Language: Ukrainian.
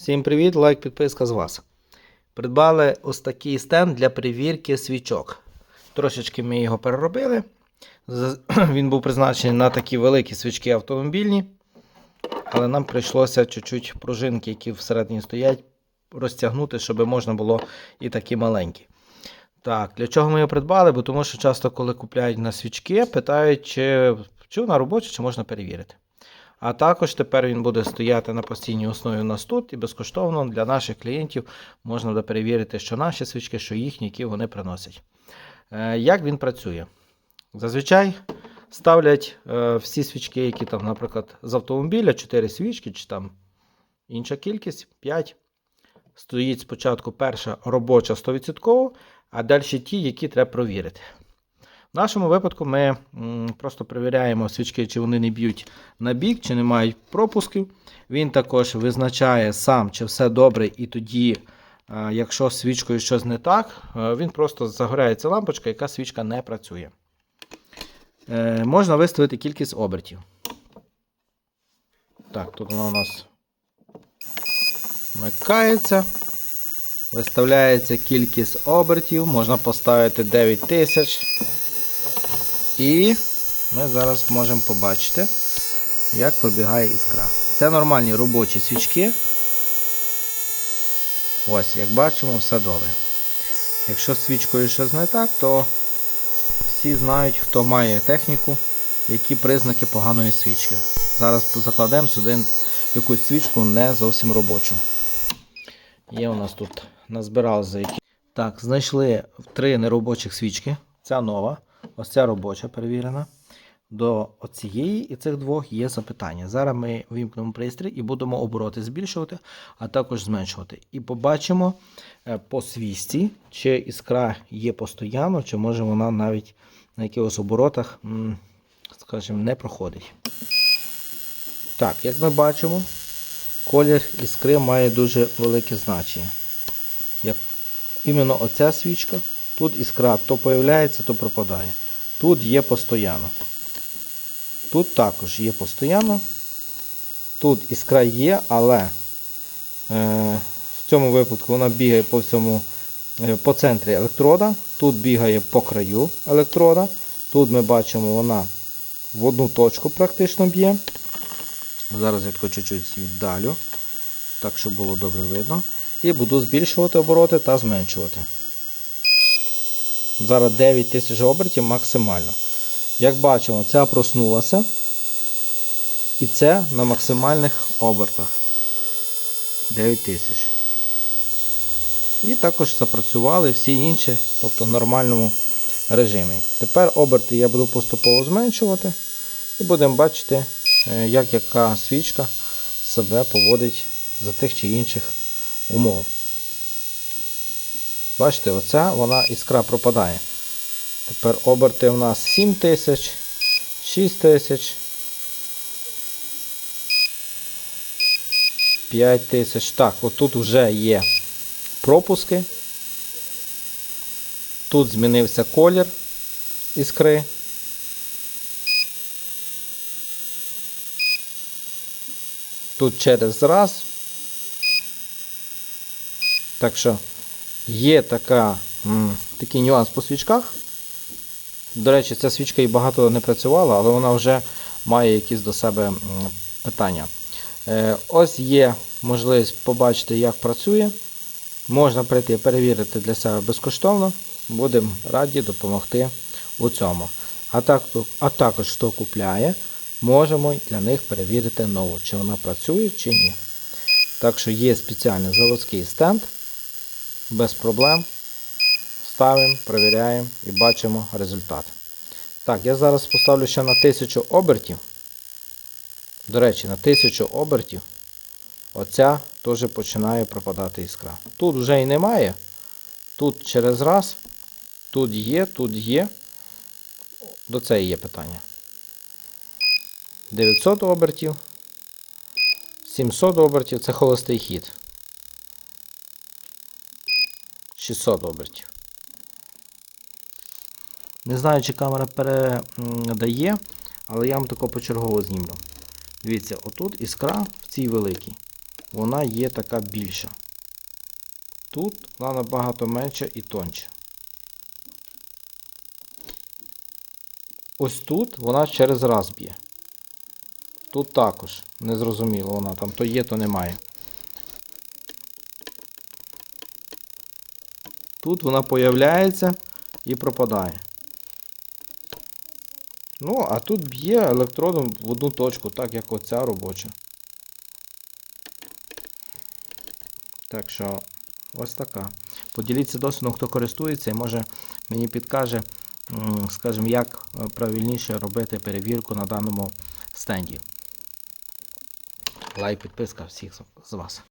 Всім привіт, лайк, підписка з вас. Придбали ось такий стенд для перевірки свічок. Трошечки ми його переробили. Він був призначений на такі великі свічки автомобільні. Але нам прийшлося чуть-чуть пружинки, які всередині стоять, розтягнути, щоб можна було і такі маленькі. Так, для чого ми його придбали? Бо тому що часто, коли купляють на свічки, питають, чи, чи вона робоча, чи можна перевірити. А також тепер він буде стояти на постійній основі у нас тут і безкоштовно для наших клієнтів можна буде перевірити, що наші свічки, що їхні, які вони приносять. Е, Як він працює? Зазвичай ставлять е, всі свічки, які там, наприклад, з автомобіля, 4 свічки, чи там інша кількість, 5. Стоїть спочатку перша робоча 100%, а далі ті, які треба провірити. В нашому випадку ми просто перевіряємо свічки, чи вони не б'ють на бік, чи не мають пропусків. Він також визначає сам, чи все добре, і тоді, е, якщо свічкою щось не так, е, він просто загоряється лампочка, яка свічка не працює. Е, Можна виставити кількість обертів. Так, тут вона у нас вмикається. Виставляється кількість обертів, можна поставити 9000. І ми зараз можемо побачити, як пробігає іскра. Це нормальні робочі свічки. Ось, як бачимо, все добре. Якщо з свічкою щось не так, то всі знають, хто має техніку, які признаки поганої свічки. Зараз закладемо сюди якусь свічку не зовсім робочу. Є у нас тут назбирали за які. Так, знайшли три неробочих свічки. Ця нова, ось ця робоча перевірена. До оцієї і цих двох є запитання. Зараз ми вімкнемо пристрій і будемо обороти збільшувати, а також зменшувати. І побачимо е, по свічці, чи іскра є постійно, чи може вона навіть на якихось оборотах, скажімо, не проходить. Так, як ми бачимо, колір іскри має дуже велике значення. Як іменно оця свічка, тут іскра то появляється, то пропадає. Тут є постійно. Тут також є постійно. Тут іскра є, але е, в цьому випадку вона бігає по всьому е, по центрі електрода. Тут бігає по краю електрода. Тут ми бачимо, вона в одну точку практично б'є. Зараз я чуть-чуть віддалю, так щоб було добре видно. І буду збільшувати обороти та зменшувати. Зараз 9000 обертів максимально. Як бачимо, ця проснулася. І це на максимальних обертах. 9000. І також запрацювали всі інші, тобто в нормальному режимі. Тепер оберти я буду поступово зменшувати. І будемо бачити, е, як яка свічка себе поводить за тих чи інших умов. Бачите, оця вона іскра пропадає. Тепер оберти у нас 7 тисяч, 6 тисяч, 5 тисяч. Так, отут вже є пропуски. Тут змінився колір іскри. Тут через раз. Так що є така, такий нюанс по свічках. До речі, ця свічка і багато не працювала, але вона вже має якісь до себе питання. Е, ось є можливість побачити, як працює. Можна прийти перевірити для себе безкоштовно. Будемо раді допомогти у цьому. А, так, а також хто купляє, можемо для них перевірити нову, чи вона працює, чи ні. Так що є спеціальний заводський стенд, без проблем. Ставимо, перевіряємо і бачимо результат. Так, я зараз поставлю ще на 1000 обертів. До речі, на 1000 обертів оця теж починає пропадати іскра. Тут вже і немає. Тут через раз, тут є, тут є. До цієї є питання. 900 обертів. 700 обертів це холостий хід. 600 обертів. Не знаю, чи камера передає, але я вам тако почергово знімлю. Дивіться, отут іскра в цій великій. вона є така більша. Тут вона набагато менша і тоньша. Ось тут вона через раз б'є. Тут також незрозуміло вона там то є, то немає. Тут вона появляється і пропадає. Ну, а тут б'є електродом в одну точку, так як оця робоча. Так що, ось така. Поділіться досвідом, хто користується, і може мені підкаже, скажімо, як е, правильніше робити перевірку на даному стенді. Лайк, підписка всіх з- з вас.